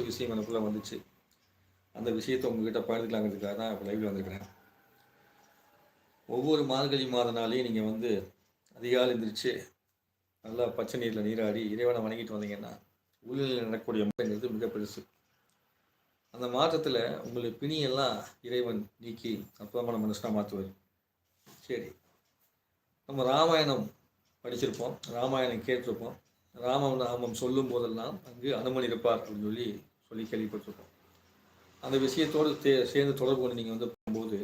ஒரு விஷயம் எனக்குள்ளே வந்துச்சு. அந்த விஷயத்தை உங்ககிட்ட பகிர்ந்துக்கலாங்கிறதுக்காக தான் இப்போ லைவில் வந்திருக்கிறேன். ஒவ்வொரு மார்கழி மாத நாளையும் நீங்கள் வந்து அதிகாலை எந்திரிச்சு நல்லா பச்சை நீரில் நீராடி இறைவனை வணங்கிட்டு வந்தீங்கன்னா உலகில் நடக்கக்கூடிய மாற்றங்கிறது மிக பெருசு. அந்த மாற்றத்தில் உங்களை பிணியெல்லாம் இறைவன் நீக்கி அற்புதமான மனுஷனாக மாற்றுவார் சரி. நம்ம ராமாயணம் படிச்சிருப்போம். ராமாயணம் கேட்டிருப்போம். ராம நாமம் சொல்லும் போதெல்லாம் அங்கு அனுமன் இருப்பார் அப்படின்னு சொல்லி சொல்லி கேள்விப்பட்டிருக்கோம். அந்த விஷயத்தோடு தே சேர்ந்து தொடர்பு கொண்டு நீங்கள் வந்து போகும்போது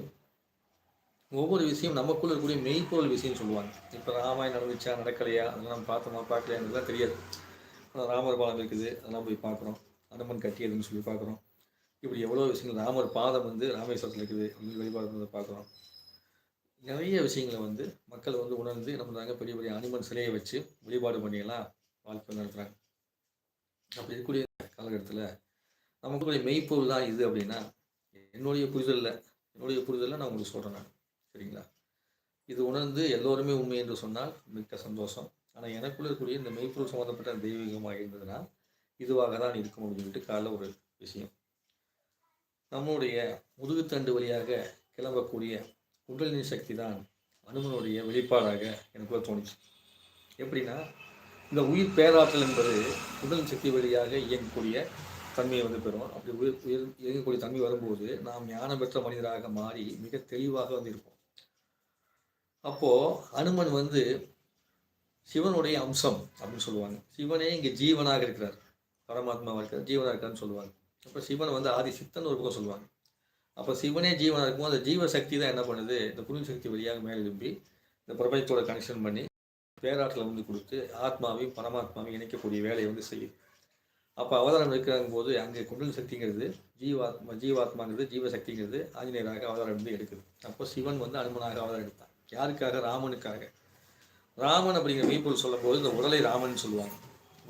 ஒவ்வொரு விஷயம் நமக்குள்ள இருக்கக்கூடிய மெய்ப்பொருள் விஷயம் சொல்லுவாங்க. இப்போ ராமாயணம் நடந்துச்சா நடக்கலையா அதெல்லாம் நம்ம பார்த்தோமா பார்க்கலையான்றதுலாம் தெரியாது. ஆனால் ராமர் பாலம் இருக்குது அதெல்லாம் போய் பார்க்குறோம். அனுமன் கட்டியதுன்னு சொல்லி பார்க்குறோம். இப்படி எவ்வளோ விஷயங்கள் ராமர் பாதம் வந்து ராமேஸ்வரத்தில் இருக்குது அப்படின்னு வழிபாடு பார்க்குறோம். நிறைய விஷயங்களை வந்து மக்கள் வந்து உணர்ந்து என்ன பண்ணுறாங்க பெரிய பெரிய அனுமன் சிலையை வச்சு வழிபாடு பண்ணியெல்லாம் வாழ்க்கை நடத்துகிறாங்க அப்படி இருக்கக்கூடிய காலகட்டத்தில் நமக்குடைய மெய்ப்பொருள் தான் இது அப்படின்னா என்னுடைய புரிதலில் என்னுடைய புரிதலில் நான் உங்களுக்கு சொல்கிறேன் நான். சரிங்களா? இது உணர்ந்து எல்லோருமே உண்மை என்று சொன்னால் மிக்க சந்தோஷம். ஆனால் எனக்குள்ள இருக்கக்கூடிய இந்த மெய்ப்பொருள் சம்மந்தப்பட்ட தெய்வீகமாக இருந்ததுன்னா இதுவாக தான் இருக்கும் அப்படின்னு சொல்லிட்டு காலைல ஒரு விஷயம். நம்முடைய முதுகுத்தண்டு வழியாக கிளம்பக்கூடிய குண்டலினி சக்தி தான் அனுமனுடைய வெளிப்பாடாக எனக்குள்ள தோணுச்சு. எப்படின்னா இந்த உயிர் பேராற்றல் என்பது குண்டலினி சக்தி வழியாக இயங்கக்கூடிய தன்மையை வந்து பெறும் அப்படி உயிர் உயிர் இயங்கக்கூடிய தன்மை வரும்போது நாம் ஞானம் பெற்ற மனிதராக மாறி மிக தெளிவாக வந்து இருப்போம் அப்போது அனுமன் வந்து சிவனுடைய அம்சம் அப்படின்னு சொல்லுவாங்க. சிவனே இங்கே ஜீவனாக இருக்கிறார். பரமாத்மாவாக இருக்கிறார் ஜீவனாக இருக்காருன்னு சொல்லுவாங்க. அப்போ சிவன் வந்து ஆதி சித்தன் ஒரு பக்கம் சொல்லுவாங்க. அப்போ சிவனே ஜீவனாக இருக்கும் அந்த ஜீவ சக்தி தான் என்ன பண்ணுது? இந்த புரிஞ்ச சக்தி வழியாக மேலே எழுப்பி இந்த பிரபஞ்சத்தோட கனெக்ஷன் பண்ணி பேராற்றலை வந்து கொடுத்து ஆத்மாவையும் பரமாத்மாவையும் இணைக்கக்கூடிய வேலையை வந்து செய்யுது. அப்போ அவதாரம் இருக்கிறாங்க போது அங்கே குண்டல் சக்திங்கிறது ஜீவாத்மா ஜீவாத்மாங்கிறது ஜீவசக்திங்கிறது ஆஞ்சநேயராக அவதாரம் வந்து எடுக்குது. அப்போ சிவன் வந்து அனுமனாக அவதாரம் எடுத்தான் யாருக்காக? ராமனுக்காக. ராமன் அப்படிங்கிற மெய்ப்பொருள் சொல்லும்போது இந்த உடலை ராமன் சொல்லுவாங்க.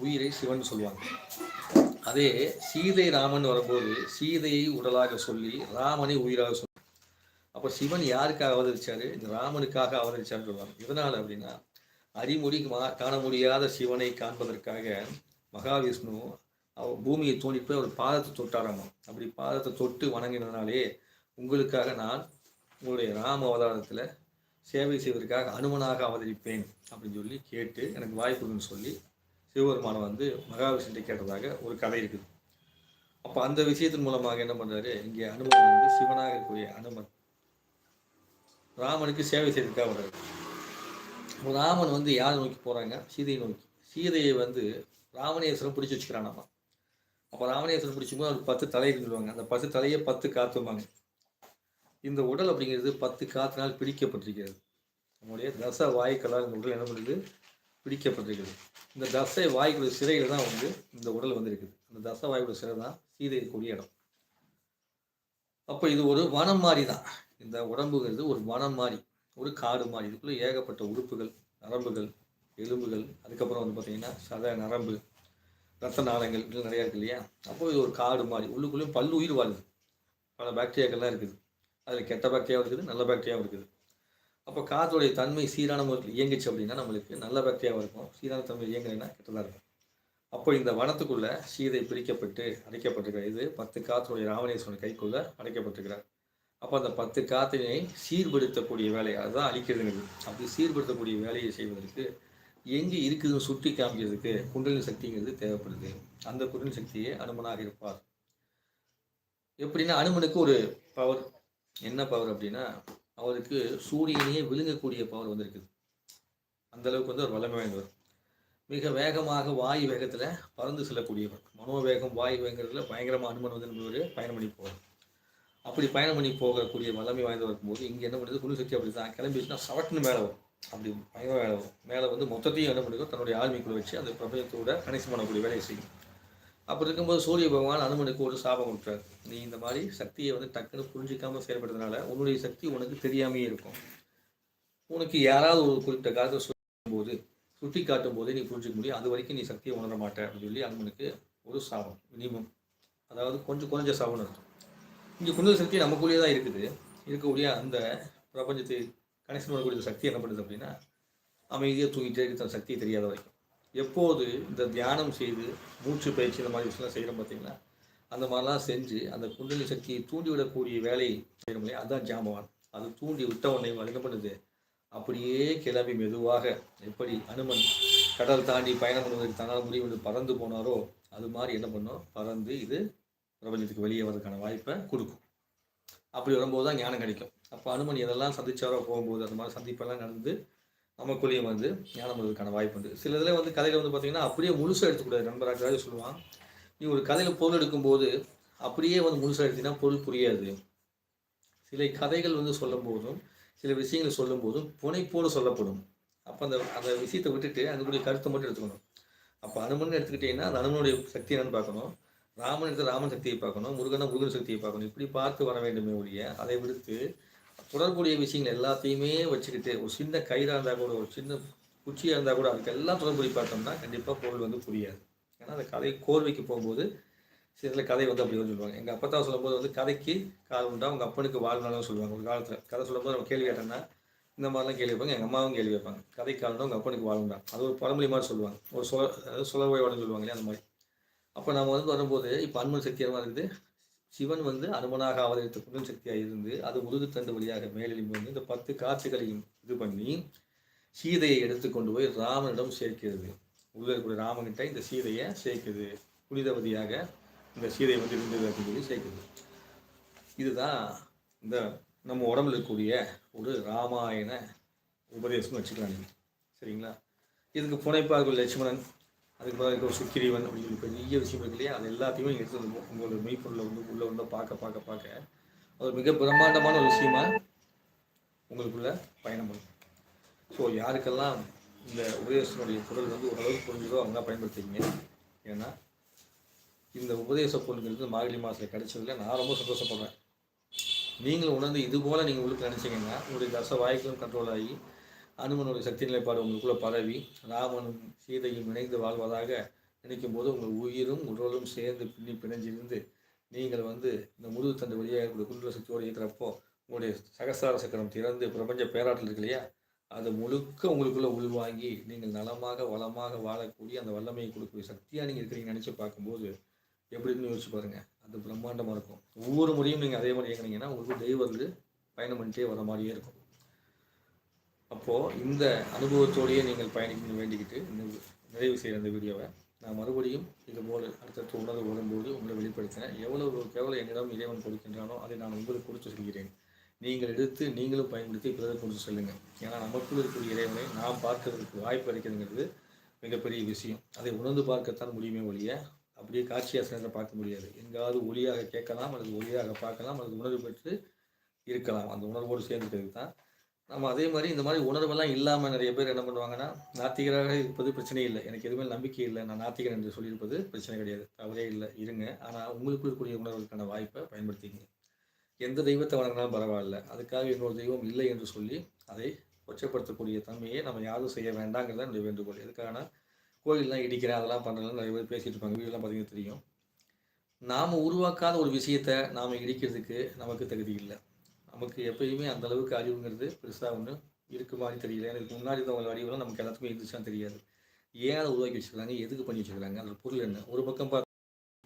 உயிரை சிவன் சொல்லுவாங்க. அதே சீதை ராமன் வரும்போது சீதையை உடலாக சொல்லி ராமனை உயிராக சொல்லி அப்போ சிவன் யாருக்காக அவதரிச்சாரு? இந்த ராமனுக்காக அவதரிச்சார்னு சொல்லுவாங்க. இதனால் அப்படின்னா அறிமுடி காண முடியாத சிவனை காண்பதற்காக மகாவிஷ்ணு அவர் பூமியை தோண்டி போய் அவர் பாதத்தை தொட்டாராமா? அப்படி பாதத்தை தொட்டு வணங்கினதுனாலே உங்களுக்காக நான் உங்களுடைய ராம அவதாரத்தில் சேவை செய்வதற்காக அனுமனாக அவதரிப்பேன் அப்படின்னு சொல்லி கேட்டு எனக்கு வாய்ப்புன்னு சொல்லி சிவபெருமானை வந்து மகாவிஷ்ணுட்டை கேட்டதாக ஒரு கதை இருக்குது. அப்போ அந்த விஷயத்தின் மூலமாக என்ன பண்ணுறாரு இங்கே அனுமன் வந்து சிவனாக இருக்கக்கூடிய அனுமன் ராமனுக்கு சேவை செய்யறதுக்காக வர்றாரு. ராமன் வந்து யாரை நோக்கி போகிறாங்க சீதையை நோக்கி. சீதையை வந்து ராமணேஸ்வரம் பிடிச்சி வச்சுக்கிறானாமா? அப்போ ராமணேஸ்வரம் பிடிச்சும்போது அது பத்து தலை சொல்லுவாங்க அந்த பத்து தலையை பத்து காத்துவாங்க இந்த உடல் அப்படிங்கிறது பத்து காத்தினால் பிடிக்கப்பட்டிருக்கிறது. நம்முடைய தச வாயுக்களால் இந்த உடல் என்ன பண்ணுது? பிடிக்கப்பட்டிருக்கிறது. இந்த தசை வாயுக்குடைய சிறையில் தான் வந்து இந்த உடல் வந்திருக்குது. அந்த தச வாயுக்குடைய சிறை தான் சீதை கூடிய இடம். அப்போ இது ஒரு வனம் மாதிரி தான் இந்த உடம்புங்கிறது ஒரு வனம் மாதிரி ஒரு காடு மாதிரி இதுக்குள்ளே ஏகப்பட்ட உறுப்புகள் நரம்புகள் எலும்புகள். அதுக்கப்புறம் வந்து பார்த்திங்கன்னா சத நரம்பு ரத்த நாளங்கள் இதெல்லாம் நிறையா இருக்கு இல்லையா? அப்போ இது ஒரு காடு மாதிரி. உள்ளுக்குள்ளேயும் பல்லு உயிர் வாழுது. பல பாக்டீரியாக்கள்லாம் இருக்குது. அதில் கெட்ட பாக்டீரியாவும் இருக்குது நல்ல பாக்டீரியாவும் இருக்குது. அப்போ காற்றுடைய தன்மை சீரான முறையில் இயங்குச்சு அப்படின்னா நம்மளுக்கு நல்ல பாக்டீரியாவும் இருக்கும். சீரான தன்மை இயங்கலைன்னா கெட்டதாக இருக்கும். அப்போ இந்த வனத்துக்குள்ளே சீதை பிரிக்கப்பட்டு அடைக்கப்பட்டிருக்கிறார். இது பத்து காற்றுடைய ராமணேஸ்வரன் கைக்குள்ளே அடைக்கப்பட்டிருக்கிறார். அப்போ அந்த பத்து காத்தினை சீர்படுத்தக்கூடிய வேலை அதுதான் அழிக்கிறதுங்கிறது. அப்படி சீர்படுத்தக்கூடிய வேலையை செய்வதற்கு எங்கே இருக்குதுன்னு சுட்டி காமிக்கிறதுக்கு குண்டலினி சக்திங்கிறது தேவைப்படுது. அந்த குண்டலினி சக்தியே அனுமனாக இருப்பார். எப்படின்னா அனுமனுக்கு ஒரு பவர் என்ன பவர் அப்படின்னா அவருக்கு சூரியனையே விழுங்கக்கூடிய பவர் வந்திருக்குது. அந்த அளவுக்கு வந்து ஒரு வல்லமை வாய்ந்தவர். மிக வேகமாக வாயு வேகத்தில் பறந்து செல்லக்கூடியவர். மனோவேகம் வாயு வேகத்தில் பயங்கரமாக அனுமன் வந்து ஒரு பயணம் பண்ணி போவார் அப்படி பயணம் பண்ணி போகக்கூடிய வல்லமை வாய்ந்தவர் இருக்கும்போது இங்கே என்ன பண்ணுறது குரு சக்தி அப்படி தான் கிளம்பிச்சுன்னா சவட்டுன்னு மேலே வரும். அப்படி பயங்கர மேலே மேலே வந்து மொத்தத்தையும் என்ன பண்ணுறோம் தன்னுடைய ஆழ்மைக்குள்ள வச்சு அந்த பிரபஞ்சத்தோட கனெக்ஷன் பண்ணக்கூடிய வேலையை செய்யும். அப்படி இருக்கும்போது சூரிய பகவான் அனுமனுக்கு ஒரு சாபம் கொடுத்தார் நீ இந்த மாதிரி சக்தியை வந்து டக்குன்னு புரிஞ்சிக்காமல் செயல்படுறதுனால உன்னுடைய சக்தி உனக்கு தெரியாமையே இருக்கும். உனக்கு யாராவது ஒரு குறிப்பிட்ட காலத்தை சொல்லும்போது சுட்டி காட்டும் போதே நீ புரிஞ்சிக்க முடியும். அது வரைக்கும் நீ சக்தியை உணர மாட்டேன் அப்படின்னு சொல்லி அனுமனுக்கு ஒரு சாபம் மினிமம் அதாவது கொஞ்சம் குறைஞ்ச சாபம் இருக்கும் இங்கே குண்டல் சக்தி நமக்குள்ளேயே தான் இருக்குது. இருக்கக்கூடிய அந்த பிரபஞ்சத்தை கனெக்ஷன் பண்ணக்கூடிய சக்தி என்ன பண்ணுது அப்படின்னா அமைதியாக தூங்கிட்டே இருக்க தன் சக்தி தெரியாத வரைக்கும். எப்போது இந்த தியானம் செய்து மூச்சு பயிற்சி இந்த மாதிரி விஷயம்லாம் செய்கிறோம் பார்த்தீங்கன்னா அந்த மாதிரிலாம் செஞ்சு அந்த குண்டலி சக்தியை தூண்டி விடக்கூடிய வேலையை செய்கிறோம் இல்லையா? அதுதான் ஜாமவான் அது தூண்டி விட்ட உடனே அது என்ன பண்ணுது? அப்படியே கிளம்பி மெதுவாக எப்படி அனுமன் கடல் தாண்டி பயணம் பண்ணுவதற்கு தன்னால் முடிவு பறந்து போனாரோ அது மாதிரி என்ன பண்ணும்? பறந்து இது பிரபஞ்சத்துக்கு வெளியே வர்றதுக்கான வாய்ப்பை கொடுக்கும். அப்படி வரும்போது தான் ஞானம் கிடைக்கும். அப்போ அனுமன் எதெல்லாம் சந்திச்சாரோ போகும்போது அந்த மாதிரி சந்திப்பெல்லாம் நடந்து நமக்குள்ளேயும் வந்து ஞானம் வருவதற்கான வாய்ப்பு உண்டு. சில இதில் வந்து கதையில் வந்து பார்த்தீங்கன்னா அப்படியே முழுசாக எடுத்துக்கூடாது. நண்பராக சொல்லுவான் நீ ஒரு கதையில் பொருள் எடுக்கும்போது அப்படியே வந்து முழுசாக எடுத்தீங்கன்னா பொருள் புரியாது. சில கதைகள் வந்து சொல்லும் போதும் சில விஷயங்கள் சொல்லும் போதும் புனைப்போடு சொல்லப்படும். அப்போ அந்த அந்த விஷயத்தை விட்டுட்டு அதுக்குரிய கருத்தை மட்டும் எடுத்துக்கணும். அப்போ அனுமன் எடுத்துக்கிட்டீங்கன்னா அந்த அனுமனுடைய சக்தி என்னன்னு பார்க்கணும். ராமன் எடுத்து ராமன் சக்தியை பார்க்கணும். முருகனை முருகன் சக்தியை பார்க்கணும். இப்படி பார்த்து வர வேண்டுமே ஒழிய அதை விடுத்து தொடர்புடைய விஷயங்கள் எல்லாத்தையுமே வச்சுக்கிட்டு ஒரு சின்ன கயிறாக இருந்தால் கூட ஒரு சின்ன குச்சியாக இருந்தால் கூட அதுக்கு எல்லாம் பார்த்தோம்னா கண்டிப்பாக பொருள் வந்து புரியாது. ஏன்னா அந்த கதை கோர்வைக்கு போகும்போது சில கதை வந்து அப்படி வந்து சொல்லுவாங்க. எங்கள் அப்பத்தா சொல்லும்போது வந்து கதைக்கு கால் உண்டா உங்கள் அப்பனுக்கு வாழ்நாளும் சொல்லுவாங்க. ஒரு காலத்தில் கதை சொல்லும்போது நம்ம கேள்வி கேட்டோம்னா இந்த மாதிரிலாம் கேள்வி வைப்பாங்க எங்கள் அம்மாவும் கேள்வி வைப்பாங்க. கதை காலம்னா உங்கள் அப்பனுக்கு வாழ்ந்தா அது ஒரு பழமொழி மாதிரி சொல்லுவாங்க. ஒரு சொல அதாவது சுலபையோட சொல்லுவாங்க இல்லையா அந்த மாதிரி. அப்போ நம்ம வந்து வரும்போது இப்போ அன்மன் சக்தி இருக்குது? சிவன் வந்து அனுமனாக அவதரித்த புண்ணிய சக்தியாக இருந்து அது முதுகுத்தண்டு வழியாக மேலெழும்பி வந்து இந்த பத்து காட்சிகளையும் இது பண்ணி சீதையை எடுத்து கொண்டு போய் ராமனிடம் சேர்க்கிறது. உள்ள இருக்கக்கூடிய ராமன்கிட்ட இந்த சீதையை சேர்க்குது புனிதவதியாக இந்த சீதை வந்து இருந்தது அப்படின்னு சொல்லி சேர்க்குது இதுதான் இந்த நம்ம உடம்புல இருக்கக்கூடிய ஒரு ராமாயண உபதேசம்னு வச்சுக்கலாம் நீங்கள் சரிங்களா? இதுக்கு புனைப்பார்கள் லட்சுமணன். அதுக்கு பதிலாக இருக்க ஒரு சுக்கிரீவன் அப்படின்னு சொல்லி பெரிய விஷயம் இருக்கு இல்லையா? அது எல்லாத்தையுமே எடுத்து வந்து உங்களோட மெய்ப்பொருளை வந்து உள்ளே வந்து பார்க்க பார்க்க பார்க்க. அது ஒரு மிக பிரம்மாண்டமான ஒரு விஷயமா உங்களுக்குள்ள பயணம் பண்ணும். ஸோ யாருக்கெல்லாம் இந்த உபதேசத்தினுடைய பொருள் வந்து ஓரளவுக்கு புரிஞ்சுதோ அவங்க தான் பயன்படுத்திங்க ஏன்னா இந்த உபதேச பொருள்கள் மார்கழி மாதத்தில் கிடைச்சதுல நான் ரொம்ப சந்தோஷப்படுறேன். நீங்களும் உணர்ந்து இது போல் நீங்கள் உங்களுக்கு நினச்சிங்கன்னா உங்களுடைய தச வாய்க்களும் கண்ட்ரோல் ஆகி அனுமனுடைய சக்தி நிலைப்பாடு உங்களுக்குள்ளே பரவி ராமனும் சீதையும் இணைந்து வாழ்வதாக நினைக்கும் போது உங்கள் உயிரும் உடலும் சேர்ந்து பின்னி பிணைஞ்சிருந்து நீங்கள் வந்து இந்த முதுகு தண்டு வழியாக இருக்கக்கூடிய குண்டல சக்தியோடு இருக்கிறப்போ உங்களுடைய சகசார சக்கரம் திறந்து பிரபஞ்ச பேராற்றல் இருக்கு இல்லையா? அது முழுக்க உங்களுக்குள்ளே உள்வாங்கி நீங்கள் நலமாக வளமாக வாழக்கூடிய அந்த வல்லமையை கொடுக்கக்கூடிய சக்தியாக நீங்கள் இருக்கிறீங்க நினச்சி பார்க்கும்போது எப்படின்னு யோசிச்சு பாருங்கள் அது பிரம்மாண்டமாக இருக்கும். ஒவ்வொரு முறையும் நீங்கள் அதே மாதிரி இயங்கினீங்கன்னா உங்களுக்கு தெய்வங்கள் பயணம் பண்ணிட்டே வர மாதிரியே இருக்கும். அப்போது இந்த அனுபவத்தோடையே நீங்கள் பயணிக்கணும்னு வேண்டிக்கிட்டு நிறைவு செய்கிற இந்த வீடியோவை நான் மறுபடியும் இது போல் அடுத்தடுத்து உணர்வு வரும்போது உங்களை வெளிப்படுத்தினேன். எவ்வளவு எவ்வளோ என்னிடம் இறைவன் கொடுக்கின்றானோ அதை நான் உங்களுக்கு கொடுத்து சொல்கிறேன். நீங்கள் எடுத்து நீங்களும் பயன்படுத்தி பிறகு கொடுத்து சொல்லுங்கள் ஏன்னா நமக்குள் இருக்கக்கூடிய இறைவனை நாம் பார்க்கறதுக்கு வாய்ப்பு அளிக்கிறதுங்கிறது மிகப்பெரிய விஷயம். அதை உணர்ந்து பார்க்கத்தான் முடியுமே ஒழிய அப்படியே காட்சியாசனத்தை பார்க்க முடியாது. எங்காவது ஒளியாக கேட்கலாம் அல்லது ஒளியாக பார்க்கலாம் அல்லது உணர்வு பெற்று இருக்கலாம். அந்த உணர்வோடு சேர்ந்துக்கிறது தான் நம்ம அதே மாதிரி இந்த மாதிரி உணர்வெல்லாம் இல்லாமல் நிறைய பேர் என்ன பண்ணுவாங்கன்னா நாத்திகராக இருப்பது பிரச்சனை இல்லை. எனக்கு எதுவுமே நம்பிக்கை இல்லை. நான் நாத்திகர் என்று சொல்லியிருப்பது பிரச்சனை கிடையாது. தவறே இல்லை. இருங்க. ஆனால் உங்களுக்கு இருக்கக்கூடிய உணர்வுக்கான வாய்ப்பை பயன்படுத்திங்க எந்த தெய்வத்தை வணங்கினாலும் பரவாயில்ல. அதுக்காக இன்னொரு தெய்வம் இல்லை என்று சொல்லி அதை கொச்சப்படுத்தக்கூடிய தன்மையை நம்ம யாரும் செய்ய வேண்டாங்கிறத என்னுடைய வேண்டுகோள். எதுக்கான கோயிலெலாம் இடிக்கிறேன் அதெல்லாம் பண்ணுறதுலாம் நிறைய பேர் பேசிகிட்டு இருப்பாங்க. வீடெல்லாம் பார்த்தீங்கன்னா தெரியும். நாம் உருவாக்காத ஒரு விஷயத்தை நாம் இடிக்கிறதுக்கு நமக்கு தகுதி இல்லை. நமக்கு எப்பயுமே அந்த அளவுக்கு அறிவுங்கிறது பெருசாக ஒன்று இருக்கு மாதிரி தெரியல. எனக்கு முன்னாடி இருந்தவங்க அறிவுலாம் நமக்கு எல்லாத்துக்கும் இருந்துச்சான்னு தெரியாது. ஏன் அதை உருவாக்கி வச்சுக்கிறாங்க எதுக்கு பண்ணி வச்சுக்கிறாங்க அதோட பொருள் என்ன? ஒரு பக்கம் பார்த்து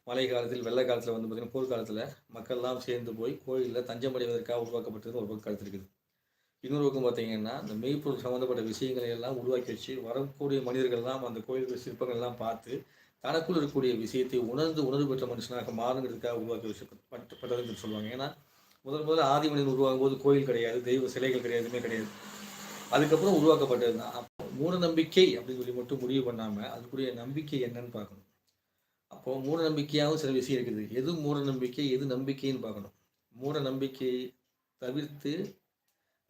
மழை காலத்தில் வெள்ளை காலத்தில் வந்து பார்த்திங்கன்னா போர்க்காலத்தில் மக்கள்லாம் சேர்ந்து போய் கோயிலில் தஞ்சம் அடைவதற்காக உருவாக்கப்பட்டது ஒரு பக்கம் காலத்தில் இருக்குது. இன்னொரு பக்கம் பார்த்தீங்கன்னா இந்த மெய்ப்பொருள் சம்மந்தப்பட்ட விஷயங்களை எல்லாம் உருவாக்கி வச்சு வரக்கூடிய மனிதர்கள்லாம் அந்த கோயில்கள் சிற்பங்கள்லாம் பார்த்து தனக்குள் இருக்கக்கூடிய விஷயத்தை உணர்ந்து உணர்வு பெற்ற மனுஷனாக மாறுங்கிறதுக்காக உருவாக்கி வச்சு பட்டதுன்னு சொல்லுவாங்க. ஏன்னா முதல் முதல்ல ஆதி மனிதன் உருவாகும் போது கோயில் கிடையாது தெய்வ சிலைகள் கிடையாது எதுவுமே கிடையாது. அதுக்கப்புறம் உருவாக்கப்பட்டது தான். அப்போ மூட நம்பிக்கை அப்படின்னு சொல்லி மட்டும் முடிவு பண்ணாமல் அதுக்குரிய நம்பிக்கை என்னன்னு பார்க்கணும். அப்போது மூட நம்பிக்கையாகவும் சில விஷயம் இருக்குது. எது மூட நம்பிக்கை எது நம்பிக்கைன்னு பார்க்கணும். மூட நம்பிக்கை தவிர்த்து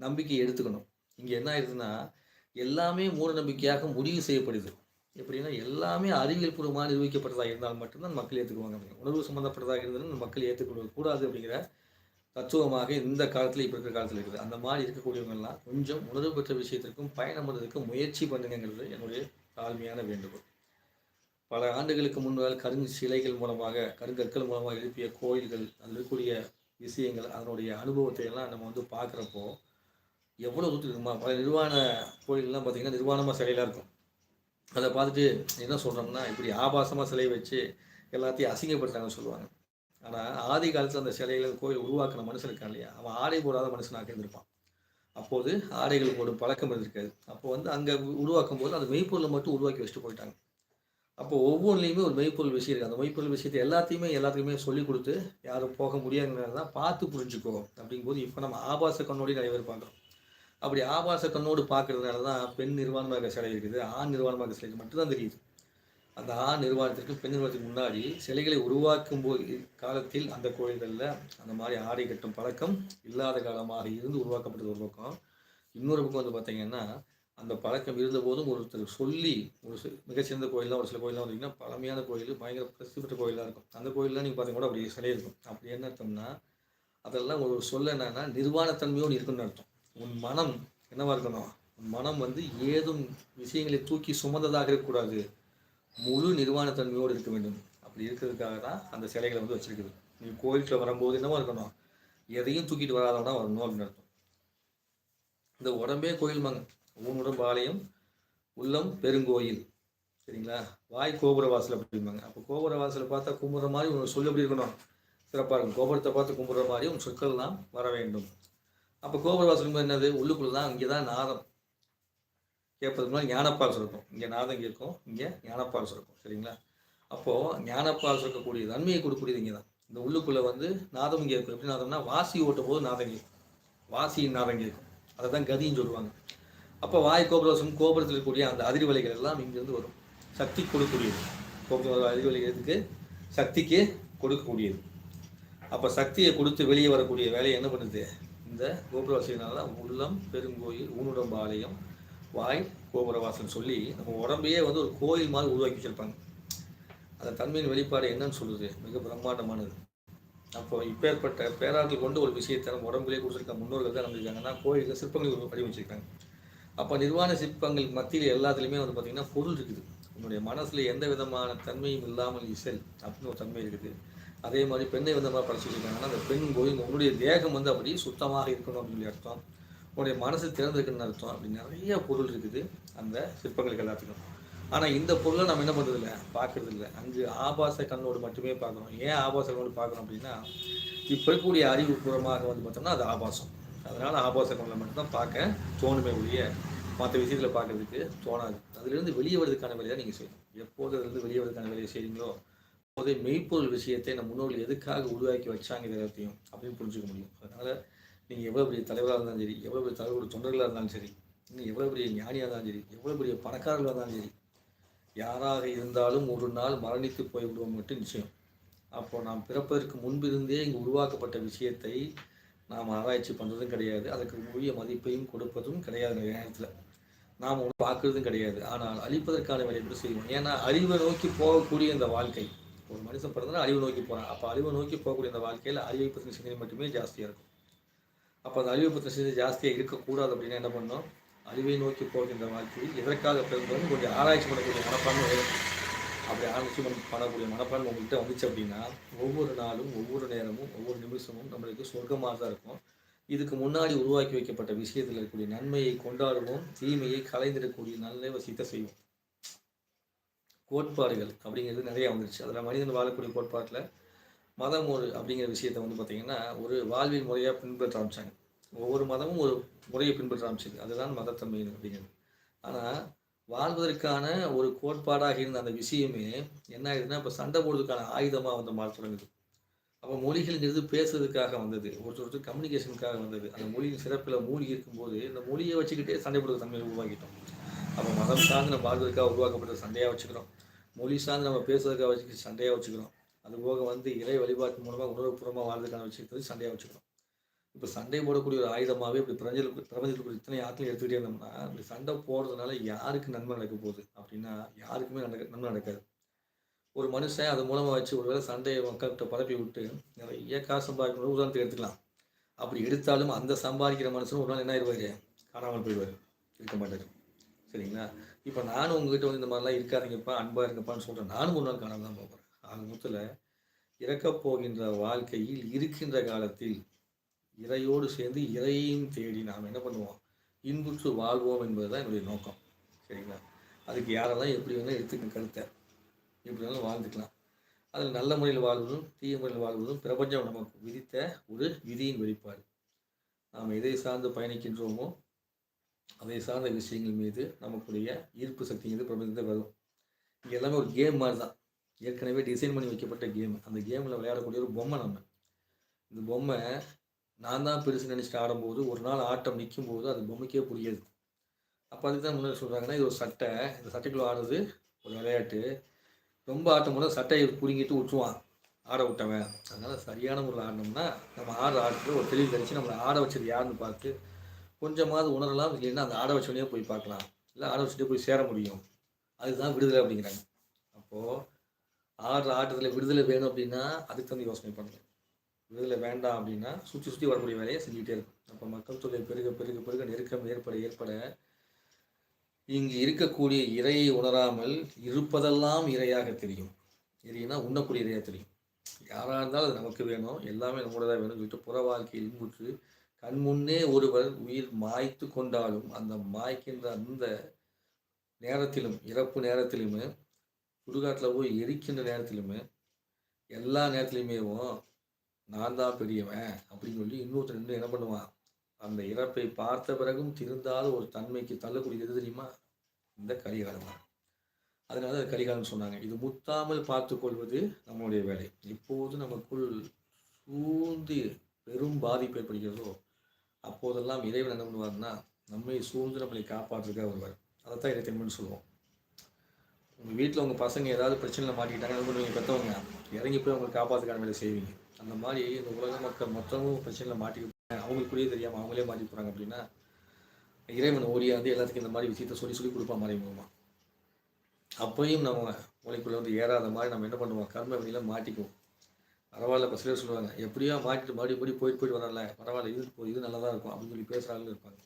நம்பிக்கை எடுத்துக்கணும். இங்கே என்ன ஆயிடுதுன்னா எல்லாமே மூட நம்பிக்கையாக முடிவு செய்யப்படுது. எப்படின்னா எல்லாமே அறிவியல் பூர்வமாக நிரூபிக்கப்பட்டதாக இருந்தால் மட்டும்தான் மக்கள் ஏற்றுக்குவாங்க உணர்வு சம்மந்தப்பட்டதாக இருந்தாலும் மக்கள் ஏற்றுக்கொள்ள கூடாது அப்படிங்கிற தத்துவமாக இந்த காலத்தில் இப்போ இருக்கிற காலத்தில் இருக்குது. அந்த மாதிரி இருக்கக்கூடியவங்கெல்லாம் கொஞ்சம் உணர்வு பெற்ற விஷயத்திற்கும் பயணம் முயற்சி பண்ணுங்கிறது என்னுடைய தாழ்மையான வேண்டுகோள். பல ஆண்டுகளுக்கு முன்னால் கருங்கு சிலைகள் மூலமாக கருங்கற்கள் மூலமாக எழுப்பிய கோயில்கள் அதில் இருக்கக்கூடிய விஷயங்கள் அதனுடைய அனுபவத்தை எல்லாம் நம்ம வந்து பார்க்குறப்போ எவ்வளோ தூரத்துக்கு இருக்குமா? பல நிர்வாண கோயிலெலாம் பார்த்திங்கன்னா நிர்வாணமாக சிலையெல்லாம் இருக்கும். அதை பார்த்துட்டு என்ன சொல்கிறோம்னா இப்படி ஆபாசமாக சிலை வச்சு எல்லாத்தையும் அசிங்கப்படுத்துறாங்கன்னு சொல்லுவாங்க. ஆனால் ஆதி காலத்தில் அந்த சிலைகள் கோயில் உருவாக்கின மனுஷன் இருக்கான் இல்லையா? அவன் ஆடை போடாத மனுஷனாக இருந்திருப்பான். அப்போது ஆடைகள் போடும் பழக்கம் இருந்திருக்காது. அப்போ வந்து அங்கே உருவாக்கும் போது அந்த மெய்ப்பொருளை மட்டும் உருவாக்கி வச்சுட்டு போயிட்டாங்க. அப்போ ஒவ்வொன்றுலையுமே ஒரு மெய்ப்பொருள் விஷயம் இருக்குது அந்த மெய்ப்பொருள் விஷயத்தை எல்லாத்தையுமே எல்லாத்துக்குமே சொல்லி கொடுத்து யாரும் போக முடியாதுங்கிறது தான் பார்த்து புரிஞ்சுக்கோ அப்படிங்கும்போது இப்போ நம்ம ஆபாச கண்ணோடி நிறைய பேர் பார்க்குறோம். அப்படி ஆபாச கண்ணோடு பார்க்கறதுனால தான் பெண் நிர்வாணமாக சிலை இருக்குது ஆண் நிர்வாணமாக சிலை மட்டும்தான் தெரியுது. அந்த ஆண் நிர்வாணத்திற்கு பெண் நிர்வாணத்துக்கு முன்னாடி சிலைகளை உருவாக்கும் போது காலத்தில் அந்த கோயில்களில் அந்த மாதிரி ஆடை கட்டும் பழக்கம் இல்லாத காலமாக இருந்து உருவாக்கப்பட்டது ஒரு பக்கம். இன்னொரு பக்கம் வந்து பார்த்தீங்கன்னா அந்த பழக்கம் இருந்த போதும் ஒருத்தர் சொல்லி ஒரு மிகச்சிறந்த கோயில்லாம் ஒரு சில கோயில்லாம் வந்தீங்கன்னா பழமையான கோயில் பயங்கர பிரசித்தி பெற்ற கோயிலாக இருக்கும். அந்த கோயிலெலாம் நீங்கள் பார்த்தீங்கன்னா கூட அப்படி சிலை இருக்கும். அப்படி என்ன அர்த்தம்னா அதெல்லாம் ஒரு சொல்ல என்னன்னா நிர்வாணத்தன்மையோடு இருக்குன்னு அர்த்தம். உன் மனம் என்னவா இருக்கணும்? உன் மனம் வந்து ஏதும் விஷயங்களை தூக்கி சுமந்ததாக இருக்கக்கூடாது. முழு நிர்வாணத்தன்மையோடு இருக்க வேண்டும். அப்படி இருக்கிறதுக்காக தான் அந்த சிலைகளை வந்து வச்சிருக்குது. நீ கோயிலுக்குள்ள வரும்போது என்னவோ இருக்கணும். எதையும் தூக்கிட்டு வராதவனா வரணும் அப்படின்னு அர்த்தம். இந்த உடம்பே கோயில் மங்க உன் உடம்பு ஆலயம் உள்ளம் பெருங்கோயில். சரிங்களா? வாய் கோபுர வாசல் அப்படிம்பாங்க அப்போ கோபுர வாசலை பார்த்தா கும்புற மாதிரி உன் சொல்லு எப்படி இருக்கணும்? சிறப்பாக இருக்கும். கோபுரத்தை பார்த்து கும்பிட்ற மாதிரி உன் சொற்கள்லாம் வர வேண்டும். அப்போ கோபுர வாசல் என்னது? உள்ளுக்குள்ள தான் அங்கே தான் நாதம். கேட்பதுக்கு முன்னாடி ஞானப்பால் சுரக்கும். இங்கே நாதம் கேட்கும் இங்கே ஞானப்பால் சுரக்கும் சரிங்களா? அப்போது ஞானப்பால் சுரக்கக்கூடிய நன்மையை கொடுக்கக்கூடியது இங்கே தான் இந்த உள்ளுக்குள்ளே வந்து நாதம் இங்கே இருக்கும் எப்படி நாதம்னா வாசி ஓட்டும் போது நாதம் கேட்கும். வாசியின் நாதம் கேட்கும். அதை தான் கதின்னு சொல்லுவாங்க. அப்போ வாய் கோபுரவசம் கோபுரத்தில் இருக்கக்கூடிய அந்த அதிர்வலைகள் எல்லாம் இங்கேருந்து வரும். சக்தி கொடுக்கக்கூடியது. கோபுரம் அதிர்வலைகளுக்கு சக்திக்கு கொடுக்கக்கூடியது. அப்போ சக்தியை கொடுத்து வெளியே வரக்கூடிய வேலையை என்ன பண்ணுது? இந்த கோபுரவாசியினால உள்ளம் பெருங்கோயில் ஊனுடம்பாளையம் வாய் கோபுரவாசன் சொல்லி நம்ம உடம்பையே வந்து ஒரு கோயில் மாதிரி உருவாக்கி வச்சிருப்பாங்க. அந்த தன்மையின் வெளிப்பாடு என்னன்னு சொல்லுது மிக பிரம்மாண்டமானது. அப்போ இப்பேற்பட்ட பேராற்றல் கொண்டு ஒரு விஷயத்தை நம்ம உடம்புலேயே கொடுத்துருக்க முன்னோர்கள் தான் நம்பிருக்காங்கன்னா கோயிலில் சிற்பங்கள் வடிவமைச்சிருக்காங்க அப்போ நிர்வாண சிற்பங்கள் மத்தியில் எல்லாத்துலேயுமே வந்து பார்த்திங்கன்னா பொருள் இருக்குது. உன்னுடைய மனசில் எந்த விதமான தன்மையும் இல்லாமல் இசல் அப்படின்னு ஒரு தன்மை இருக்குது. அதே மாதிரி பெண்ணை விதமாக படைச்சிருக்காங்கன்னா அந்த பெண் கோயில் உன்னுடைய தேகம் வந்து அப்படி சுத்தமாக இருக்கணும் அப்படின்னு சொல்லி அர்த்தம். உன்னுடைய மனசு திறந்திருக்குன்னு அர்த்தம். அப்படி நிறைய பொருள் இருக்குது. அந்த சிற்பங்களுக்கு எல்லாத்துக்கும். ஆனால் இந்த பொருளை நம்ம என்ன பண்ணுறதில்லை பார்க்கறது இல்லை அங்கு ஆபாச கண்ணோடு மட்டுமே பார்க்குறோம் ஏன் ஆபாச கண்ணோடு பார்க்குறோம் அப்படின்னா இப்போ இருக்கக்கூடிய அறிவுபூர்வமாக வந்து பார்த்தோம்னா அது ஆபாசம். அதனால் ஆபாச கண்ணில் மட்டும்தான் பார்க்க தோணுமே ஒழிய மற்ற விஷயத்தில் பார்க்கறதுக்கு தோணாது. அதுலேருந்து வெளியே வரதுக்கான வேலையை நீங்கள் செய்யணும். எப்போது அதுலேருந்து வெளியே வரதுக்கான வேலையை செய்றீங்களோ அப்போதே மெய்ப்பொருள் விஷயத்தை நம்ம முன்னோர்கள் எதுக்காக உருவாக்கி வச்சாங்க இது எல்லாத்தையும் அப்படின்னு புரிஞ்சுக்க முடியும். அதனால் நீங்கள் எவ்வளோ பெரிய தலைவராக இருந்தாலும் சரி எவ்வளோ பெரிய தலைவரோட தொண்டர்களாக இருந்தாலும் சரி நீங்கள் எவ்வளோ பெரிய ஞானியாக இருந்தாலும் சரி எவ்வளோ பெரிய பணக்காரர்களாக இருந்தாலும் சரி யாராக இருந்தாலும் ஒரு நாள் மரணித்து போய்விடுவோம் மட்டும் நிச்சயம். அப்போ நாம் பிறப்பதற்கு முன்பிருந்தே இங்கே உருவாக்கப்பட்ட விஷயத்தை நாம் ஆராய்ச்சி பண்ணுறதும் கிடையாது அதற்கு உரிய மதிப்பையும் கொடுப்பதும் கிடையாது நேரத்தில். நாம் ஒன்றும் பார்க்குறதும் கிடையாது. ஆனால் அழிப்பதற்கான வேலை எப்படி செய்வோம். ஏன்னா அழிவை நோக்கி போகக்கூடிய இந்த வாழ்க்கை ஒரு மனுஷன் பிறந்தனா அறிவை நோக்கி போகிறான் அப்போ அழிவை நோக்கி போகக்கூடிய இந்த வாழ்க்கையில் அறிவை பற்றின சிந்தனை மட்டுமே ஜாஸ்தியாக இருக்கும். அப்போ அந்த அழிவு பற்றின சிந்தனை ஜாஸ்தியாக இருக்கக்கூடாது அப்படின்னு என்ன பண்ணோம் அழிவை நோக்கி போகின்ற வாழ்க்கையில் எதற்காக பிறந்தோம் கொஞ்சம் ஆராய்ச்சி பண்ணக்கூடிய மனப்பான்மை அப்படி ஆராய்ச்சி பண்ண பண்ணக்கூடிய மனப்பான்மை உங்கள்கிட்ட வந்துச்சு அப்படின்னா ஒவ்வொரு நாளும் ஒவ்வொரு நேரமும் ஒவ்வொரு நிமிஷமும் நம்மளுக்கு சொர்க்கமாக தான் இருக்கும். இதுக்கு முன்னாடி உருவாக்கி வைக்கப்பட்ட விஷயத்தில் இருக்கக்கூடிய நன்மையை கொண்டாடுவோம் தீமையை கலைந்திடக்கூடிய நல்ல வசித்த செய்வோம். கோட்பாடுகள் அப்படிங்கிறது நிறையா வந்துருச்சு. அதில் மனிதன் வாழக்கூடிய கோட்பாட்டில் மதம் ஒரு அப்படிங்கிற விஷயத்தை வந்து பார்த்திங்கன்னா ஒரு வாழ்வியல் முறையாக பின்பற்ற ஆரம்பிச்சாங்க. ஒவ்வொரு மதமும் ஒரு முறையை பின்பற்ற ஆரம்பிச்சது. அதுதான் மதத்தன்மை அப்படிங்கிறது. ஆனால் வாழ்வதற்கான ஒரு கோட்பாடாக இருந்த அந்த விஷயமே என்ன ஆகுதுன்னா இப்போ சண்டை போடுறதுக்கான ஆயுதமாக வந்து மாற தொடங்குது. அப்போ மொழிகள்ங்கிறது பேசுறதுக்காக வந்தது. ஒருத்தர் ஒருத்தர் கம்யூனிகேஷனுக்காக வந்தது. அந்த மொழியின் சிறப்பில் மூழ்கி இருக்கும்போது இந்த மொழியை வச்சுக்கிட்டே சண்டை போடுற தன்மையை உருவாக்கிட்டோம். அப்போ மதம் சார்ந்து நம்ம வாழ்வதற்காக உருவாக்கப்பட்ட சண்டையாக வச்சுக்கிறோம். மொழி சார்ந்து நம்ம பேசுறதுக்காக வச்சுக்கிட்டு சண்டையாக வச்சுக்கிறோம். அதுபோக வந்து இறை வழிபாட்டு மூலமாக உணர்வுபூர்வமாக வாழ்றதுக்கான வச்சுக்கிறது சண்டையாக வச்சுக்கிறோம். இப்போ சண்டை போடக்கூடிய ஒரு ஆயுதமாகவே இப்படி பிரபஞ்சத்தில் பிரபஞ்சத்தில் இத்தனை ஆட்கள் எடுத்துக்கிட்டே இருந்தோம்னா இப்படி சண்டை போடுறதுனால யாருக்கு நன்மை நடக்க போகுது? அப்படின்னா யாருக்குமே நடக்க நன்மை நடக்காது. ஒரு மனுஷன் அது மூலமாக வச்சு ஒருவேளை சண்டையை மக்கள்கிட்ட பரப்பி விட்டு நிறைய காசு சம்பாதிக்கணும் உதாரணத்துக்கு எடுத்துக்கலாம். அப்படி எடுத்தாலும் அந்த சம்பாதிக்கிற மனுஷன் ஒரு நாள் என்ன ஆயிடுவாரு காணாமல் போயிடுவார். இருக்க மாட்டார். சரிங்களா? இப்போ நானும் உங்ககிட்ட வந்து இந்த மாதிரிலாம் இருக்காதீங்கப்பா அன்பாக இருங்கப்பான்னு சொல்கிறேன் நானும் ஒரு நாள் காணாமல் தான் போகிறேன் ஆக மொத்தத்தில் இறக்கப் போகின்ற வாழ்க்கையில் இருக்கின்ற காலத்தில் இறையோடு சேர்ந்து இறையையும் தேடி நாம் என்ன பண்ணுவோம்? இன்புற்று வாழ்வோம் என்பது தான் என்னுடைய நோக்கம். சரிங்களா? அதுக்கு யாரெல்லாம் எப்படி வேணால் எடுத்துக்க கருத்தை. எப்படி வேணாலும் வாழ்ந்துக்கலாம். அதில் நல்ல முறையில் வாழ்வதும் தீய முறையில் வாழ்வதும் பிரபஞ்சம் நமக்கு விதித்த ஒரு விதியின் வெளிப்பாடு. நாம் எதை சார்ந்து பயணிக்கின்றோமோ அதை சார்ந்த விஷயங்கள் மீது நமக்குடைய ஈர்ப்பு சக்தி மீது பிரபஞ்சத்தை வரும். இங்கே எல்லாமே ஒரு கேம் மாதிரி தான். ஏற்கனவே டிசைன் பண்ணி வைக்கப்பட்ட கேம் அந்த கேமில் விளையாடக்கூடிய ஒரு பொம்மை நம்ம. இந்த பொம்மை நான் தான் பெருசு நினச்சிட்டு ஆடும்போது ஒரு நாள் ஆட்டம் நிற்கும் போது அது பொம்மைக்கே புரியாது அப்போ அதுக்கு தான் முன்னாடி சொல்கிறாங்கன்னா இது ஒரு சட்டை. இந்த சட்டைக்குள்ளே ஆடுறது ஒரு விளையாட்டு. ரொம்ப ஆட்டம் போது சட்டையை புரிங்கிட்டு விட்டுருவான் ஆட விட்டவன். அதனால் சரியான முறையில் ஆடினோம்னா நம்ம ஆடுற ஆட்டத்தில் ஒரு தெளிவு கழிச்சு நம்மளை ஆட வச்சது யாருன்னு பார்த்து கொஞ்சமாவது உணரலாம் இல்லைன்னா அந்த ஆட வச்சவனே போய் பார்க்கலாம். இல்லை ஆட வச்சுட்டே போய் சேர முடியும். அதுதான் விடுதலை அப்படிங்கிறாங்க. அப்போது ஆடுற ஆட்டத்தில் விடுதலை வேணும் அப்படின்னா அதுக்கு தகுந்த யோசனை பண்ணலாம் விடுதலை வேண்டாம் அப்படின்னா சுற்றி சுற்றி வரக்கூடிய வேலையை செஞ்சுக்கிட்டே இருக்கும். அப்போ மக்கள் தொகை பெருக பெருக பெருக நெருக்கம் ஏற்பட ஏற்பட இங்கு இருக்கக்கூடிய இறையை உணராமல் இருப்பதெல்லாம் இறையாக தெரியும். இறைனா உண்ணக்கூடிய இறையாக தெரியும். யாராக இருந்தாலும் அது நமக்கு வேணும். எல்லாமே நம்மளோட தான் வேணும் சொல்லிட்டு புற வாழ்க்கையில் இன்புற்று கண் முன்னே ஒருவர் உயிர் மாய்த்து கொண்டாலும் அந்த மாய்க்கின்ற அந்த நேரத்திலும் இறப்பு நேரத்திலுமே சுடுகாட்டில் போய் எரிக்கின்ற நேரத்திலுமே எல்லா நேரத்துலையுமேவும் நான் தான் பெரியவன் அப்படின்னு சொல்லி இன்னொருத்தர் நின்று என்ன பண்ணுவான்? அந்த இறப்பை பார்த்த பிறகும் திருந்தாத ஒரு தன்மைக்கு தள்ளக்கூடிய எது தெரியுமா? இந்த கரிகாலம் தான். அதனால அது கரிகாலம்னு சொன்னாங்க. இது முத்தாமல் பார்த்து கொள்வது நம்மளுடைய வேலை. எப்போது நமக்குள் சூழ்ந்து பெரும் பாதிப்பு ஏற்படுகிறதோ அப்போதெல்லாம் இறைவன் என்ன பண்ணுவார்னா நம்மை சூழ்ந்து நம்மளை காப்பாற்றுக்க வருவார் அதைத்தான் இறைத்தன்மைன்னு சொல்லுவோம். உங்கள் வீட்டில் உங்கள் பசங்க ஏதாவது பிரச்சனையில் மாட்டிக்கிட்டாங்க என்ன பண்ணுவீங்க? பெற்றவங்க இறங்கி போய் அவங்களை காப்பாற்றுக்கான வேலை செய்வீங்க. அந்த மாதிரி இந்த உலக மக்கள் மொத்தமும் பிரச்சனையில் மாட்டிக்க அவங்களுக்குள்ளேயே தெரியாமல் அவங்களே மாட்டி போகிறாங்க அப்படின்னா இறைவன் ஓடியாந்து எல்லாத்துக்கும் இந்த மாதிரி விஷயத்த சொல்லி சொல்லி கொடுப்பா மாதிரி மூலமாக அப்பையும் நம்ம உழைக்குள்ளே வந்து ஏறாத மாதிரி நம்ம என்ன பண்ணுவோம்? கர்ம வெளியில் மாட்டிக்குவோம். பரவாயில்ல இப்போ சிலர் சொல்லுவாங்க எப்படியோ மாட்டிட்டு மறுபடியும் மறுபடியும் போயிட்டு போயிட்டு வரல பரவாயில்ல இது இது நல்லா தான் இருக்கும் அப்படின்னு சொல்லி பேசுகிறாங்களும் இருப்பாங்க.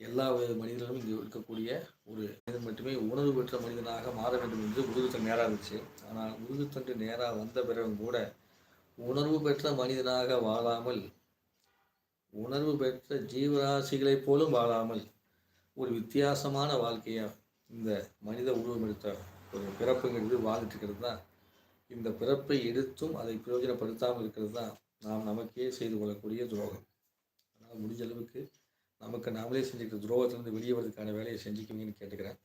எல்லா மனிதர்களும் இங்கே இருக்கக்கூடிய ஒரு மனிதன் மட்டுமே உணர்வு பெற்ற மனிதனாக மாற வேண்டும் என்று முதுகுத்தன் நேராக இருந்துச்சு. ஆனால் முதுகுத்தண்டு நேராக வந்த பிறகும் கூட உணர்வு பெற்ற மனிதனாக வாழாமல் உணர்வு பெற்ற ஜீவராசிகளைப் போலும் வாழாமல் ஒரு வித்தியாசமான வாழ்க்கையை இந்த மனித உருவம் எடுத்த ஒரு பிறப்புங்கிறது வாழ்ந்துட்டு இருக்கிறது தான். இந்த பிறப்பை எடுத்தும் அதை பிரயோஜனப்படுத்தாமல் இருக்கிறது தான். நாம் நமக்கே செய்து கொள்ளக்கூடிய துரோகம். அதனால் முடிஞ்ச அளவுக்கு நமக்கு நாமளே செஞ்சுக்கிற துரோகத்திலிருந்து வெளியே வரதுக்கான வேலையை செஞ்சுக்குவீங்கன்னு கேட்டுக்கிறேன்.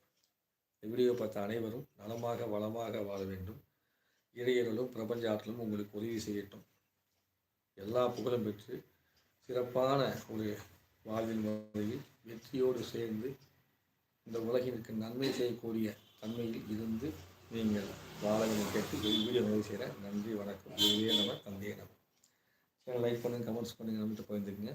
இந்த வீடியோ பார்த்த அனைவரும் நலமாக வளமாக வாழ வேண்டும். இறையர்களும் பிரபஞ்ச ஆற்றலும் உங்களுக்கு உதவி செய்யட்டும். எல்லா புகழும் பெற்று சிறப்பான ஒரு வாழ்வின் முறையில் வெற்றியோடு சேர்ந்து இந்த உலகிற்கு நன்மை செய்யக்கூடிய தன்மையில் இருந்து நீங்கள் வாழ வேண்டும் கேட்டு வீடியோ நிறைவு செய்கிறேன். நன்றி வணக்கம். இதுவே நம்ம தந்தையே நம்ம. சேனல் லைக் பண்ணுங்கள் கமெண்ட்ஸ் பண்ணுங்கள் நம்மகிட்ட பகிர்ந்துக்குங்க.